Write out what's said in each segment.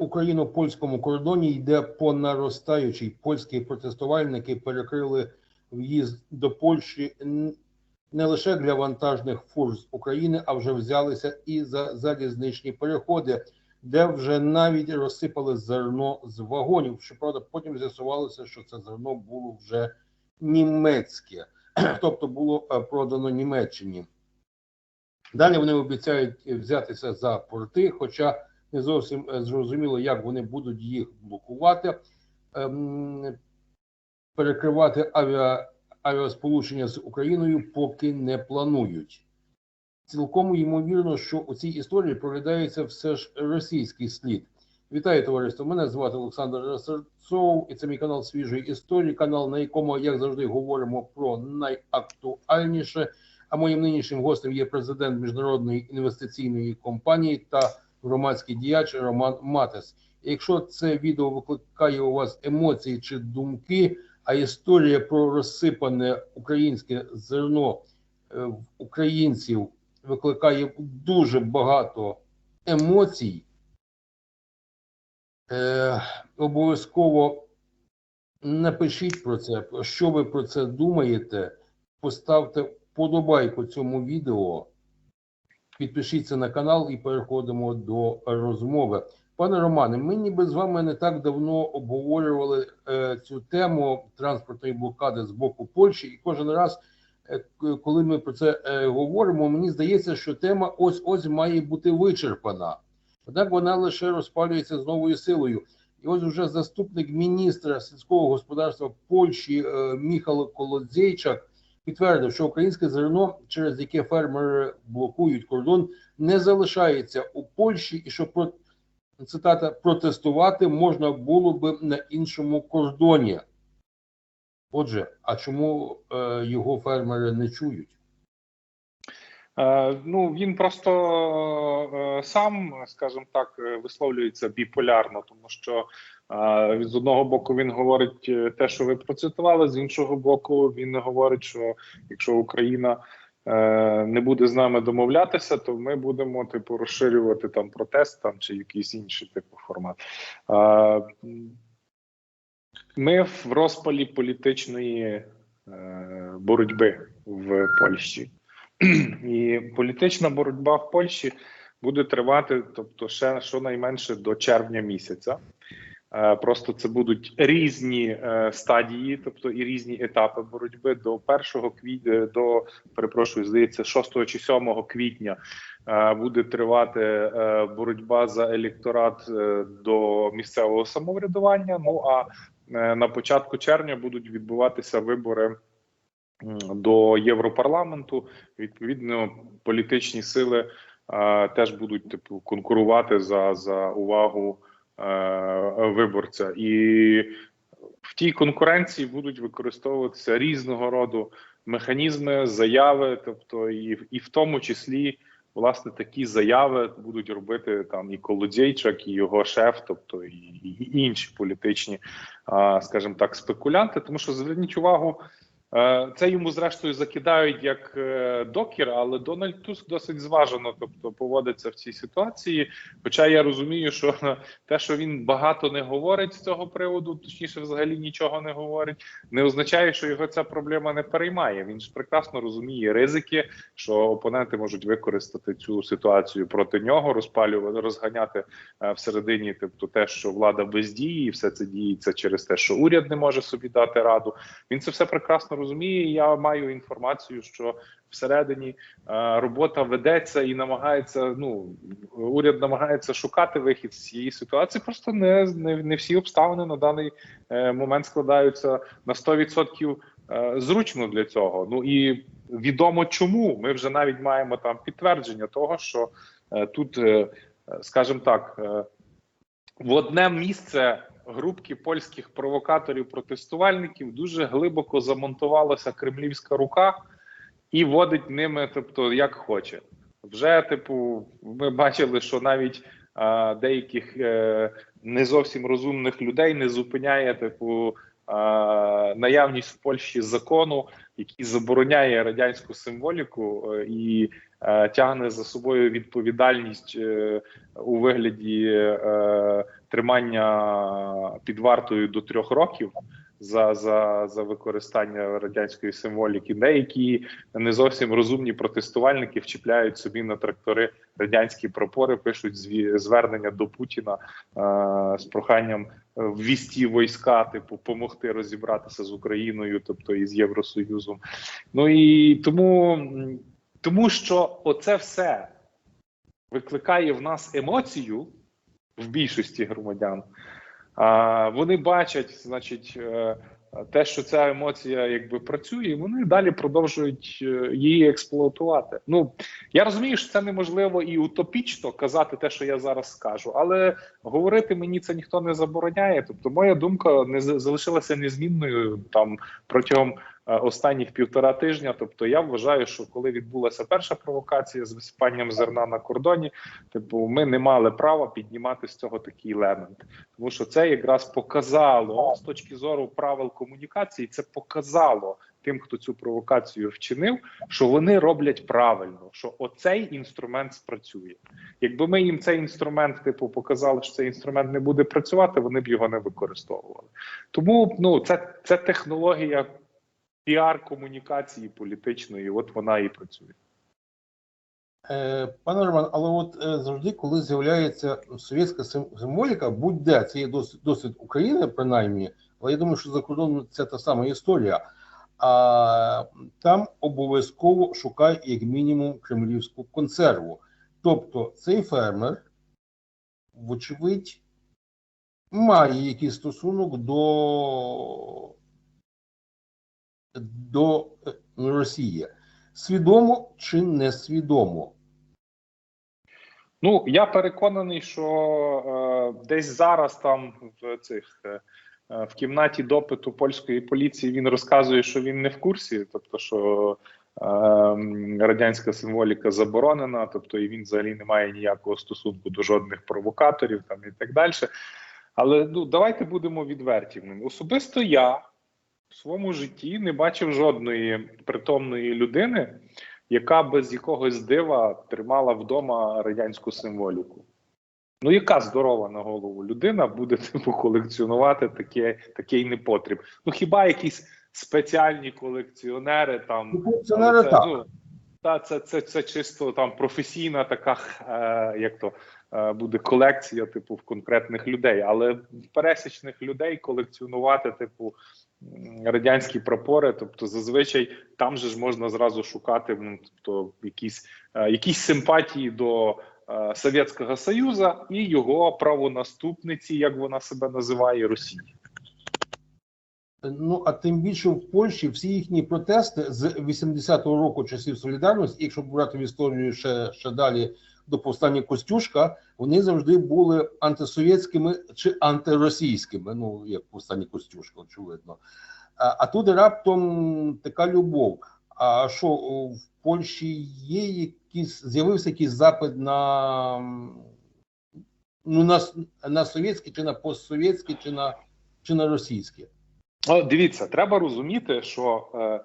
україно-польському кордоні йде по наростаючій. Польські протестувальники перекрили в'їзд до Польщі не лише для вантажних фур з України, а вже взялися і за залізничні переходи, де вже навіть розсипали зерно з вагонів. Щоправда, потім з'ясувалося, що це зерно було вже німецьке, тобто було е, продано Німеччині. Далі вони обіцяють взятися за порти, хоча не зовсім е, зрозуміло, як вони будуть їх блокувати, Ем, перекривати авіа, авіасполучення з Україною поки не планують. Цілком ймовірно, що у цій історії проглядається все ж російський слід. Вітаю, товариство! Мене звати Олександр Расерцов, і це мій канал свіжої історії, канал, на якому, як завжди, говоримо про найактуальніше. А моїм нинішнім гостем є президент міжнародної інвестиційної компанії та громадський діяч Роман Матес. Якщо це відео викликає у вас емоції чи думки, а історія про розсипане українське зерно е, українців викликає дуже багато емоцій, е, обов'язково напишіть про це, що ви про це думаєте. Поставте вподобайку цьому відео, підпишіться на канал і переходимо до розмови. Пане Романе, ми ніби з вами не так давно обговорювали е, цю тему транспортної блокади з боку Польщі, і кожен раз, е, коли ми про це е, говоримо, мені здається, що тема ось ось має бути вичерпана. Однак вона лише розпалюється з новою силою. І ось вже заступник міністра сільського господарства Польщі е, Міхал Колодзейчак підтвердив, що українське зерно, через яке фермери блокують кордон, не залишається у Польщі, і що про цитата протестувати можна було би на іншому кордоні. Отже, а чому е, його фермери не чують? Е, ну він просто е, сам, скажімо так, висловлюється біполярно, тому що з одного боку він говорить е, те, що ви процитували, з іншого боку, він говорить, що якщо Україна е, не буде з нами домовлятися, то ми будемо типу розширювати там протест там чи якийсь інший типу формат. Ми в розпалі політичної е, боротьби в Польщі. І політична боротьба в Польщі буде тривати, тобто, ще щонайменше до червня місяця. Е, Просто це будуть різні е, стадії, тобто і різні етапи боротьби до 1 квітня, до перепрошую, здається, 6 чи 7 квітня е, буде тривати е, боротьба за електорат е, до місцевого самоврядування. Ну а е, на початку червня будуть відбуватися вибори до Європарламенту. Відповідно, політичні сили е, теж будуть типу конкурувати за, за увагу е, виборця, і в тій конкуренції будуть використовуватися різного роду механізми, заяви, тобто і, і в тому числі. Власне, такі заяви будуть робити там і Колодзейчак, і його шеф, тобто і, інші політичні, скажімо так, спекулянти. Тому що зверніть увагу, Е, Це йому зрештою закидають як е, докір, але Дональд Туск досить зважено, тобто поводиться в цій ситуації. Хоча я розумію, що те, що він багато не говорить з цього приводу, точніше, взагалі нічого не говорить, не означає, що його ця проблема не переймає. Він ж прекрасно розуміє ризики, що опоненти можуть використати цю ситуацію проти нього, розпалювати, розганяти е, всередині, тобто те, що влада бездіє, і все це діється через те, що уряд не може собі дати раду. Він це все прекрасно розуміє. І Я маю інформацію, що всередині е, робота ведеться і намагається. Ну уряд намагається шукати вихід з цієї ситуації. Просто не не, не всі обставини на даний е, момент складаються на 100% е, зручно для цього. Ну і відомо чому. Ми вже навіть маємо там підтвердження того, що тут, скажімо так, в одне місце групки польських провокаторів-протестувальників дуже глибоко замонтувалася кремлівська рука і водить ними, тобто як хоче. Вже, типу, ми бачили, що навіть а, деяких е, не зовсім розумних людей не зупиняє, типу, а, наявність в Польщі закону який забороняє радянську символіку е, і е, тягне за собою відповідальність е, у вигляді тримання під вартою до трьох років за, за, за використання радянської символіки. Деякі не зовсім розумні протестувальники вчіпляють собі на трактори радянські прапори, пишуть звернення до Путіна е, з проханням е, ввісті війська, типу, помогти розібратися з Україною, тобто із Євросоюзом. Ну і тому, тому що оце все викликає в нас емоцію в більшості громадян. А вони бачать, значить, е, те, що ця емоція якби працює, і вони далі продовжують е, її експлуатувати. Ну я розумію, що це неможливо і утопічно казати те, що я зараз скажу, але говорити мені це ніхто не забороняє. Тобто, моя думка не залишилася незмінною там протягом останніх півтора тижня. Тобто, я вважаю, що коли відбулася перша провокація з висипанням зерна на кордоні, типу, ми не мали права піднімати з цього такий елемент, тому що це якраз показало з точки зору правил комунікації. Це показало тим, хто цю провокацію вчинив, що вони роблять правильно, що оцей інструмент спрацює. Якби ми їм цей інструмент, типу, показали, що цей інструмент не буде працювати, вони б його не використовували. Тому ну це, це технологія піар комунікації політичної. От вона і працює. Е, Пане Роман, але от е, завжди, коли з'являється совєтська символіка, будь-де це є досвід, досвід України, принаймні, але я думаю, що за кордоном це та сама історія. А там обов'язково шукає як мінімум кремлівську консерву. Тобто цей фермер, вочевидь, має якийсь стосунок до, до е, Росії. Свідомо чи несвідомо? Ну я переконаний, що е, десь зараз там в цих е, е, в кімнаті допиту польської поліції він розказує, що він не в курсі, тобто що е, радянська символіка заборонена, тобто і він взагалі не має ніякого стосунку до жодних провокаторів там і так далі. Але ну давайте будемо відверті. Особисто я в своєму житті не бачив жодної притомної людини, яка без якогось дива тримала вдома радянську символіку. Ну, яка здорова на голову людина буде типу колекціонувати таке, такий непотріб? Ну хіба якісь спеціальні колекціонери там Ну, Колекціонери це, так. ну, та це, це, це чисто там професійна така, е, як то е, буде колекція, типу, в конкретних людей. Але пересічних людей колекціонувати, типу, радянські прапори, тобто зазвичай там же ж можна зразу шукати ну, тобто, якісь, е, якісь симпатії до. е, Совєтського Союзу і його правонаступниці, як вона себе називає, Росії. Ну а тим більше в Польщі всі їхні протести з 80-го року часів солідарності, якщо брати в історію ще, ще далі до повстання Костюшка, вони завжди були антисовєтськими чи антиросійськими. Ну як повстання Костюшка, очевидно. А, а тут раптом така любов. А що в Польщі є якийсь з'явився якийсь запит на ну на, на совєтські, чи на постсовєтські, чи на чи на російські? О, дивіться, треба розуміти, що е,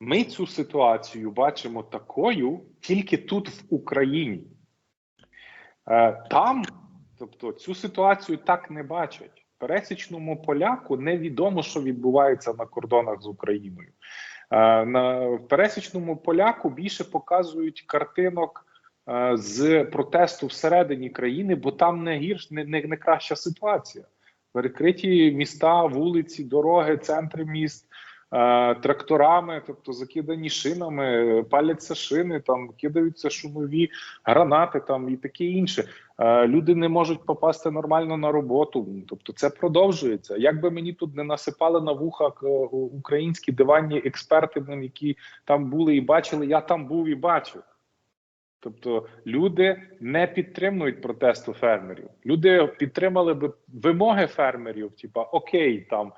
ми цю ситуацію бачимо такою тільки тут, в Україні. Е, там, тобто, цю ситуацію так не бачать. Пересічному поляку невідомо, що відбувається на кордонах з Україною. Е, на пересічному поляку більше показують картинок е, з протесту всередині країни, бо там не гірш, не, не, не краща ситуація перекриті міста, вулиці, дороги, центри міст тракторами, тобто закидані шинами, паляться шини, там кидаються шумові гранати, там і таке інше. Е, люди не можуть попасти нормально на роботу. Тобто, це продовжується. Як би мені тут не насипали на вуха е, українські диванні експерти, які там були і бачили, я там був і бачив. Тобто люди не підтримують протесту фермерів. Люди підтримали би вимоги фермерів, типа окей, там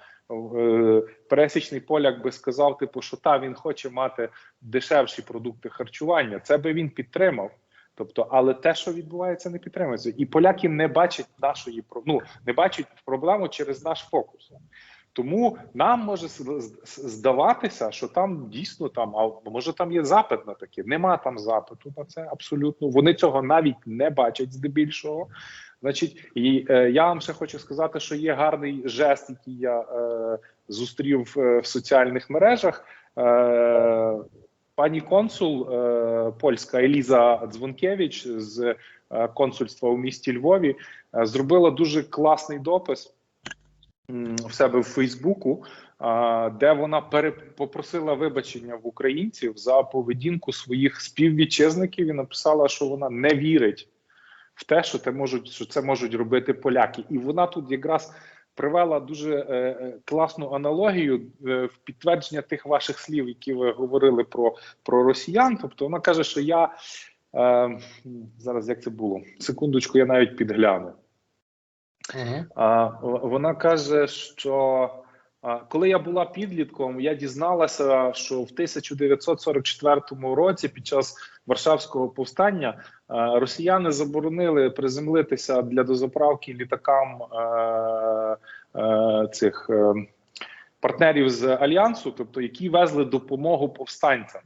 е, пересічний поляк би сказав, типу, що та він хоче мати дешевші продукти харчування. Це би він підтримав. Тобто, але те, що відбувається, не підтримується, і поляки не бачать нашої ну, не бачать проблему через наш фокус. Тому нам може здаватися, що там дійсно там, а може там є запит на таке. Нема там запиту на це абсолютно. Вони цього навіть не бачать здебільшого. Значить, і е, я вам ще хочу сказати, що є гарний жест, який я е, зустрів е, в соціальних мережах. Е, пані консул е, польська Еліза Дзвонкевич з е, консульства у місті Львові е, зробила дуже класний допис в себе в Фейсбуку, де вона попросила вибачення в українців за поведінку своїх співвітчизників і написала, що вона не вірить в те, що це можуть, що це можуть робити поляки, і вона тут якраз привела дуже е, е, класну аналогію е, в підтвердження тих ваших слів, які ви говорили про, про росіян. Тобто вона каже, що я зараз як це було секундочку, я навіть підгляну. Угу. Вона каже, що коли я була підлітком, я дізналася, що в 1944 році, під час Варшавського повстання, росіяни заборонили приземлитися для дозаправки літакам цих е, партнерів з альянсу, тобто які везли допомогу повстанцям.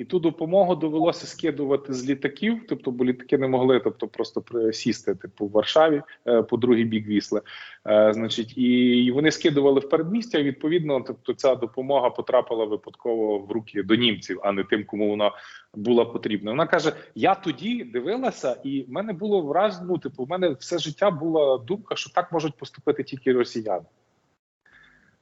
І ту допомогу довелося скидувати з літаків, тобто, бо літаки не могли, тобто просто присісти, типу, в Варшаві е, по другий бік Вісли. Е, значить, і, вони скидували в передмістя. Відповідно, тобто, ця допомога потрапила випадково в руки до німців, а не тим, кому вона була потрібна. Вона каже: я тоді дивилася, і в мене було враження. Ну, типу, в мене все життя була думка, що так можуть поступити тільки росіяни.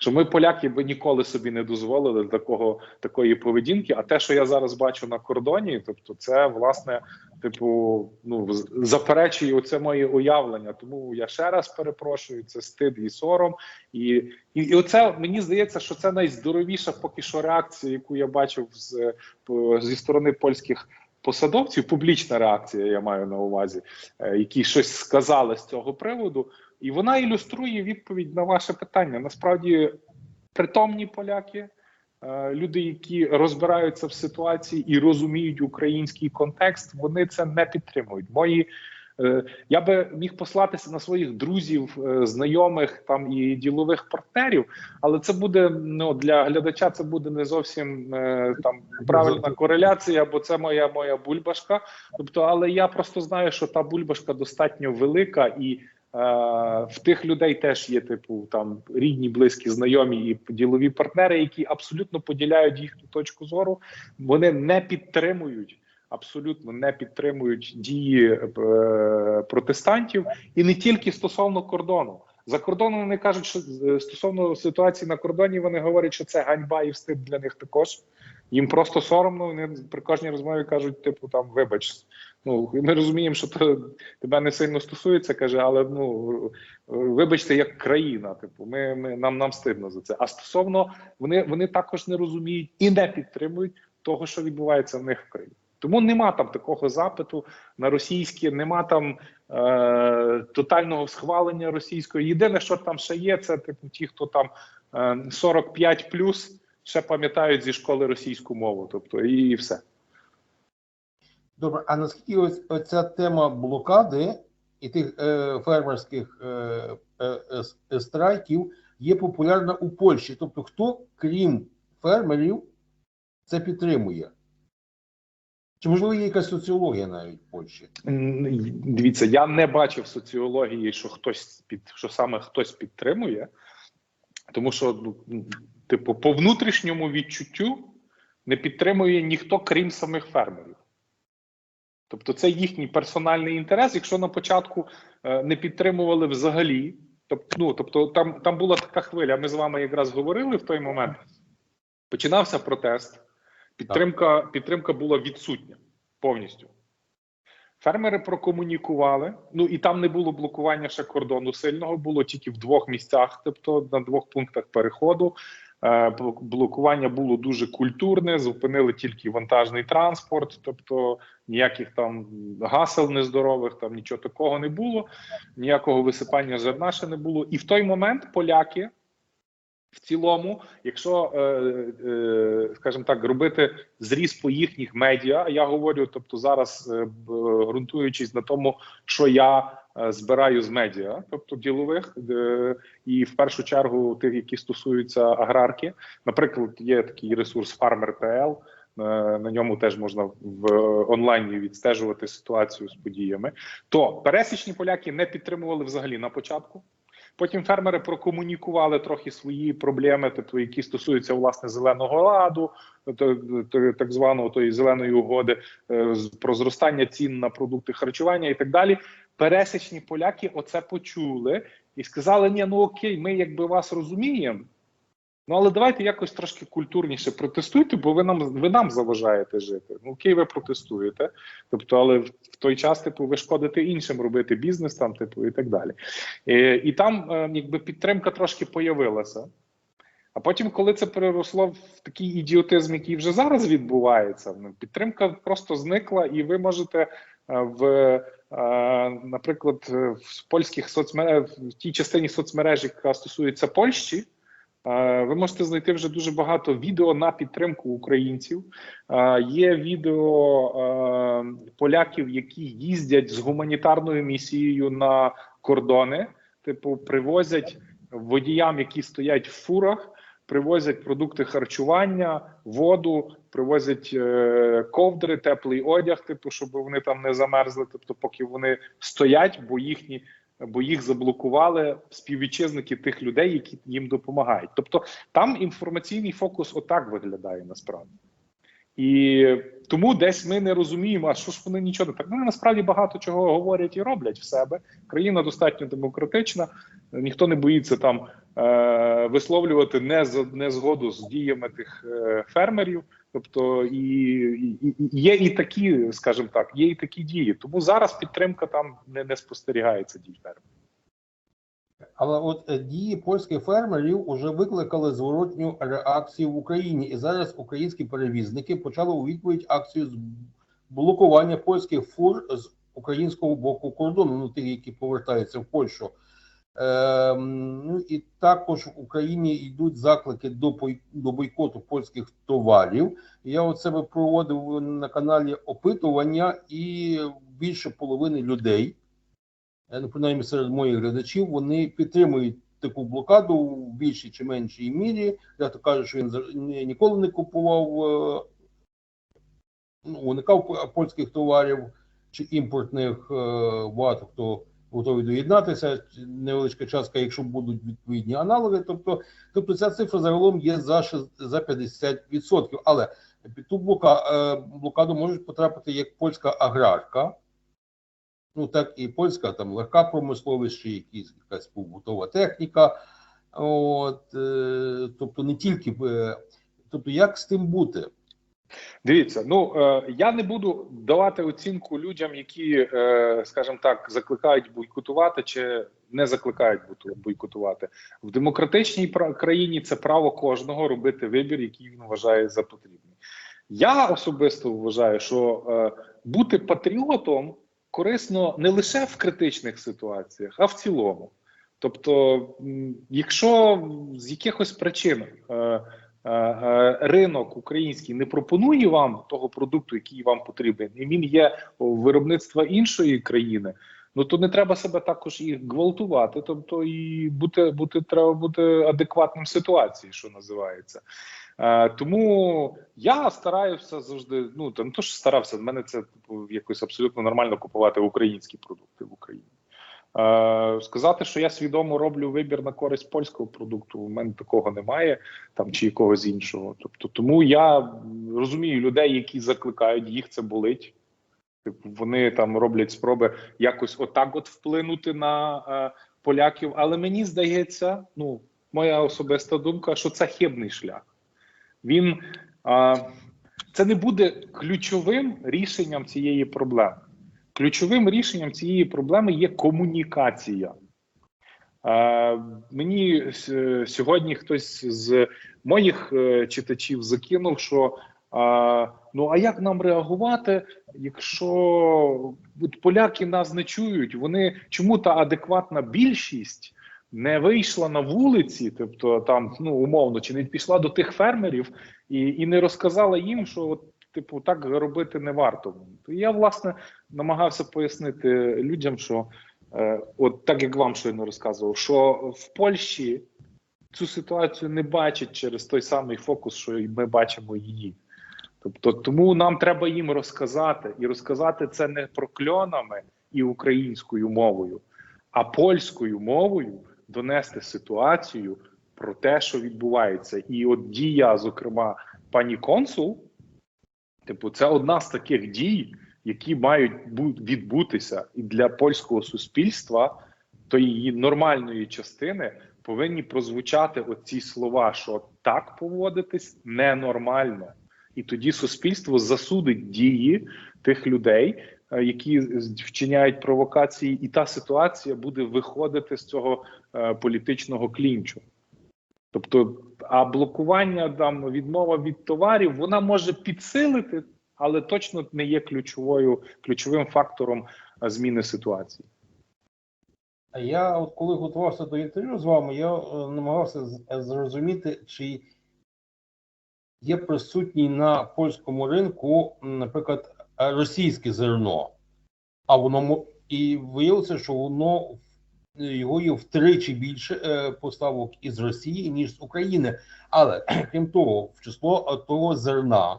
Що ми, поляки, би ніколи собі не дозволили такого такої поведінки. А те, що я зараз бачу на кордоні, тобто, це власне, типу, ну заперечує оце моє уявлення. Тому я ще раз перепрошую, це стид і сором. І, і, і оце мені здається, що це найздоровіша поки що реакція, яку я бачив з зі сторони польських. Посадовців, публічна реакція, я маю на увазі, е, які щось сказали з цього приводу, і вона ілюструє відповідь на ваше питання. Насправді, притомні поляки, е, люди, які розбираються в ситуації і розуміють український контекст, вони це не підтримують. Мої е, я би міг послатися на своїх друзів, е, знайомих там і ділових партнерів, але це буде ну для глядача. Це буде не зовсім там правильна кореляція, бо це моя моя бульбашка. Тобто, але я просто знаю, що та бульбашка достатньо велика і. Е, в тих людей теж є типу там рідні, близькі, знайомі і ділові партнери, які абсолютно поділяють їхню точку зору. Вони не підтримують, абсолютно не підтримують дії е, протестантів, і не тільки стосовно кордону. За кордоном вони кажуть, що е, стосовно ситуації на кордоні вони говорять, що це ганьба і встид для них також. Їм просто соромно. Вони при кожній розмові кажуть, типу, там вибач. Ну ми розуміємо, що то тебе не сильно стосується, каже, але ну вибачте, як країна. Типу, ми, ми нам нам стидно за це. А стосовно вони, вони також не розуміють і не підтримують того, що відбувається в них в країні. Тому нема там такого запиту на російське, нема там е, тотального схвалення російської. Єдине, що там ще є, це типу ті, хто там е, 45 плюс ще пам'ятають зі школи російську мову. Тобто і, і все. Добре, а наскільки ось ця тема блокади і тих е, фермерських е, е, е, страйків є популярна у Польщі? Тобто, хто, крім фермерів, це підтримує? Чи можливо є якась соціологія навіть в Польщі? Дивіться, я не бачив соціології, що хтось під що саме хтось підтримує, тому що ну, типу, по внутрішньому відчуттю не підтримує ніхто, крім самих фермерів. Тобто, це їхній персональний інтерес. Якщо на початку е, не підтримували взагалі, тобто, ну, тобто там, там була така хвиля. Ми з вами якраз говорили в той момент. Починався протест, підтримка, підтримка була відсутня повністю. Фермери прокомунікували. Ну і там не було блокування ще кордону сильного, було тільки в двох місцях, тобто на двох пунктах переходу. Е, блок- Блокування було дуже культурне, зупинили тільки вантажний транспорт, тобто ніяких там гасел нездорових, там нічого такого не було, ніякого висипання зерна ще не було. І в той момент поляки В цілому, якщо, е, е, скажімо так, робити зріз по їхніх медіа, я говорю, тобто зараз е, ґрунтуючись на тому, що я збираю з медіа, тобто ділових, і в першу чергу тих, які стосуються аграрки. Наприклад, є такий ресурс Farmer.pl, на ньому теж можна в онлайні відстежувати ситуацію з подіями. То пересічні поляки не підтримували взагалі на початку. Потім фермери прокомунікували трохи свої проблеми, тобто які стосуються власне зеленого ладу, так званого тої зеленої угоди е, про зростання цін на продукти харчування і так далі. Пересічні поляки оце почули і сказали: ні, ну окей, ми якби вас розуміємо. Ну, але давайте якось трошки культурніше протестуйте, бо ви нам ви нам заважаєте жити. Ну окей, ви протестуєте. Тобто, але в, той час, типу, ви шкодите іншим робити бізнес там, типу, і так далі. І, і там, е, якби підтримка трошки появилася. А потім, коли це переросло в такий ідіотизм, який вже зараз відбувається, ну, підтримка просто зникла, і ви можете е, в, е, наприклад, е, в польських соцмережах, в тій частині соцмереж, яка стосується Польщі. Ви можете знайти вже дуже багато відео на підтримку українців. Є відео поляків, які їздять з гуманітарною місією на кордони, типу, привозять водіям, які стоять в фурах, привозять продукти харчування, воду, привозять е, ковдри, теплий одяг, типу, щоб вони там не замерзли. Тобто, поки вони стоять, бо їхні бо їх заблокували співвітчизники тих людей, які їм допомагають. Тобто там інформаційний фокус отак виглядає насправді. І тому десь ми не розуміємо, а що ж вони нічого не так. Вони насправді багато чого говорять і роблять в себе. Країна достатньо демократична, ніхто не боїться там е, висловлювати нез- незгоду з діями тих е, фермерів. Тобто і, і, і є і такі, скажімо так, є і такі дії. Тому зараз підтримка там не, не спостерігається дій фермерів. Але от е, дії польських фермерів вже викликали зворотню реакцію в Україні, і зараз українські перевізники почали у відповідь акцію з блокування польських фур з українського боку кордону, ну тих, які повертаються в Польщу. Ем, ну і також в Україні йдуть заклики до до бойкоту польських товарів. Я от себе проводив на каналі опитування, і більше половини людей е, ну, принаймні серед моїх глядачів, вони підтримують таку блокаду в більшій чи меншій мірі. Дехто каже, що він ніколи не купував, е, ну, уникав польських товарів чи імпортних. е, Багато хто готовий доєднатися. Невеличка частка, якщо будуть відповідні аналоги. Тобто, тобто ця цифра загалом є за, шест- за 50%. Але під ту е, блокаду можуть потрапити як польська аграрка, ну так і польська там легка промисловість, чи якісь якась побутова техніка. От, е, тобто не тільки е, тобто, як з тим бути? Дивіться, ну е, я не буду давати оцінку людям, які, е, скажімо так, закликають бойкотувати чи не закликають бойкотувати в демократичній країні. Це право кожного робити вибір, який він вважає за потрібний. Я особисто вважаю, що е, бути патріотом корисно не лише в критичних ситуаціях, а в цілому. Тобто, якщо з якихось причин ринок український не пропонує вам того продукту, який вам потрібен, і він є виробництва іншої країни. Ну то не треба себе також і гвалтувати. Тобто, і бути, бути треба бути адекватним ситуації, що називається. Е, тому я стараюся завжди. Ну там то що старався. В мене це типу якось абсолютно нормально купувати українські продукти в Україні. Е, сказати, що я свідомо роблю вибір на користь польського продукту, у мене такого немає, там чи якогось іншого. Тобто, тому я розумію людей, які закликають, їх це болить. Типу, вони там роблять спроби якось отак от вплинути на е, поляків. Але мені здається, ну моя особиста думка, що це хибний шлях. Він е, це не буде ключовим рішенням цієї проблеми. Ключовим рішенням цієї проблеми є комунікація. Е, мені сьогодні хтось з моїх е, читачів закинув, що е, ну а як нам реагувати, якщо от поляки нас не чують? Вони чому та адекватна більшість не вийшла на вулиці, тобто там ну умовно, чи не пішла до тих фермерів і, і не розказала їм, що от, типу так робити не варто. То я власне намагався пояснити людям, що е, от так як вам щойно розказував, що в Польщі цю ситуацію не бачать через той самий фокус, що ми бачимо її. Тобто, тому нам треба їм розказати і розказати це не прокльонами і українською мовою, а польською мовою донести ситуацію про те, що відбувається. І от дія, зокрема, пані консул, типу, це одна з таких дій, які мають бу- відбутися і для польського суспільства, то її нормальної частини повинні прозвучати оці слова, що так поводитись ненормально. І тоді суспільство засудить дії тих людей, е, які вчиняють провокації, і та ситуація буде виходити з цього е, політичного клінчу. Тобто, а блокування там відмова від товарів вона може підсилити, але точно не є ключовою ключовим фактором е, зміни ситуації. Я, от коли готувався до інтерв'ю з вами, я е, намагався е, зрозуміти, чи є присутній на польському ринку, наприклад, російське зерно. А воно і виявилося, що воно його є втричі більше е, поставок із Росії, ніж з України. Але крім того, в число того зерна,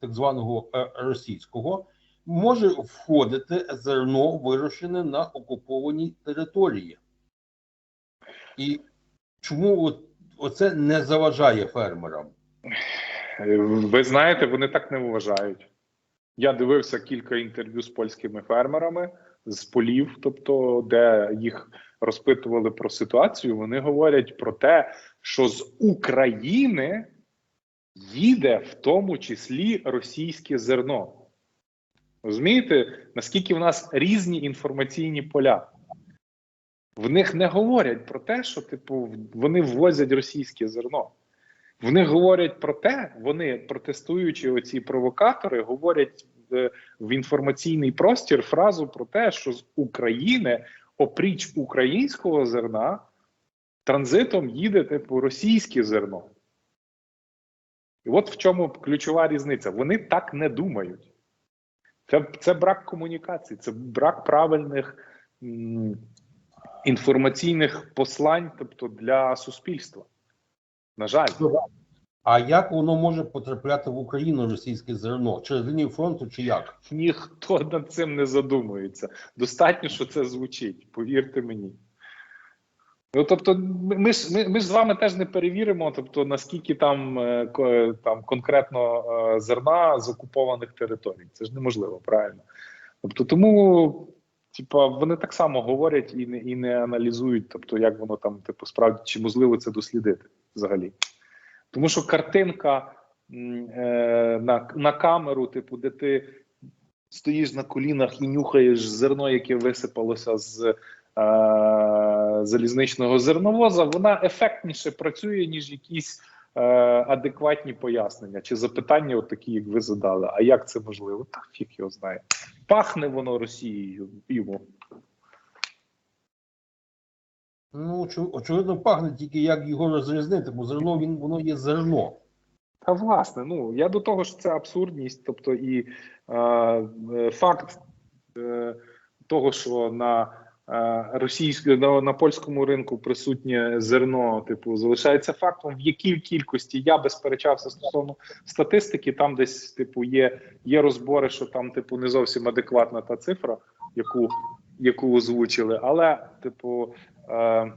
так званого е, російського, може входити зерно, вирощене на окупованій території. І чому оце не заважає фермерам? Ви знаєте, вони так не вважають. Я дивився кілька інтерв'ю з польськими фермерами з полів, тобто де їх розпитували про ситуацію. Вони говорять про те, що з України їде в тому числі російське зерно. Розумієте, наскільки в нас різні інформаційні поля? В них не говорять про те, що типу вони ввозять російське зерно. Вони говорять про те, вони протестуючи оці провокатори, говорять в, в інформаційний простір фразу про те, що з України, опріч українського зерна, транзитом їде типу російське зерно. І от в чому ключова різниця. Вони так не думають. Це, це брак комунікації, це брак правильних інформаційних послань, тобто для суспільства. На жаль. А як воно може потрапляти в Україну російське зерно? Через лінію фронту чи як? Ніхто над цим не задумується. Достатньо, що це звучить, повірте мені. Ну, тобто, ми ж ми, ми ж з вами теж не перевіримо, тобто наскільки там, е, там конкретно е, зерна з окупованих територій. Це ж неможливо, правильно. Тобто, тому, типа, вони так само говорять і не і не аналізують, тобто, як воно там, типу, справді чи можливо це дослідити взагалі. Тому що картинка е, на, на камеру, типу, де ти стоїш на колінах і нюхаєш зерно, яке висипалося з е, залізничного зерновоза, вона ефектніше працює, ніж якісь е, адекватні пояснення чи запитання, от такі, як ви задали. А як це можливо? Так фіг його знає. Пахне воно Росією йому. Ну, очевидно, пахне тільки як його розрізнити, бо зерно він воно є зерно. Та власне, ну я до того що це абсурдність, тобто і е, е, факт е, того, що на е, російському на, на польському ринку присутнє зерно, типу, залишається фактом, в якій кількості я би сперечався стосовно статистики. Там десь типу є, є розбори, що там типу не зовсім адекватна та цифра, яку, яку озвучили, але типу. Е,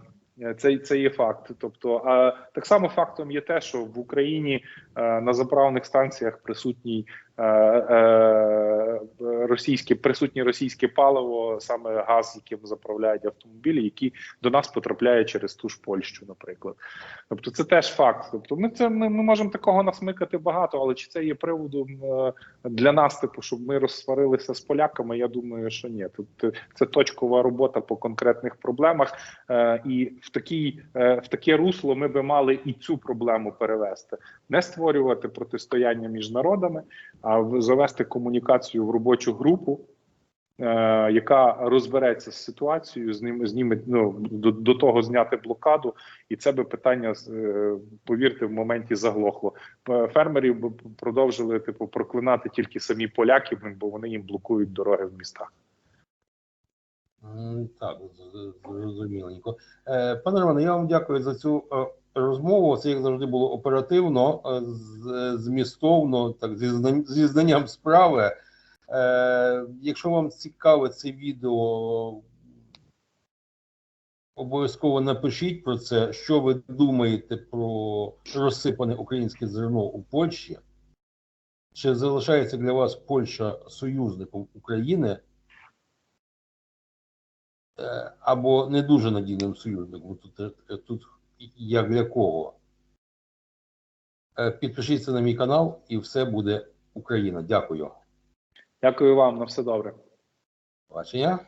це, це є факт. Тобто, а так само фактом є те, що в Україні е, на заправних станціях присутній е, е, російське присутнє російське паливо, саме газ, яким заправляють автомобілі, які до нас потрапляє через ту ж Польщу, наприклад. Тобто, це теж факт. Тобто, ми це ми, ми можемо такого насмикати багато, але чи це є приводом е, для нас, типу, щоб ми розсварилися з поляками? Я думаю, що ні. Тут е, це точкова робота по конкретних проблемах. Е, і в такій в таке русло ми би мали і цю проблему перевести, не створювати протистояння між народами, а завести комунікацію в робочу групу е, яка розбереться з ситуацією, з ним зніме ну до, до того зняти блокаду, і це би питання е, повірте в моменті заглохло. Фермерів би продовжили типу проклинати тільки самі поляки, бо вони їм блокують дороги в містах. Так, зрозуміленько. Е, Пане Романе, я вам дякую за цю е, розмову. Це як завжди було оперативно, е, змістовно, так зі знанням справи. Е, Якщо вам цікаве це відео, обов'язково напишіть про це, що ви думаєте про розсипане українське зерно у Польщі. Чи залишається для вас Польща союзником України? Е, або не дуже надійним союзником. Тут, тут як для кого. Е, Підпишіться на мій канал і все буде Україна. Дякую. Дякую вам на все добре. Бачення.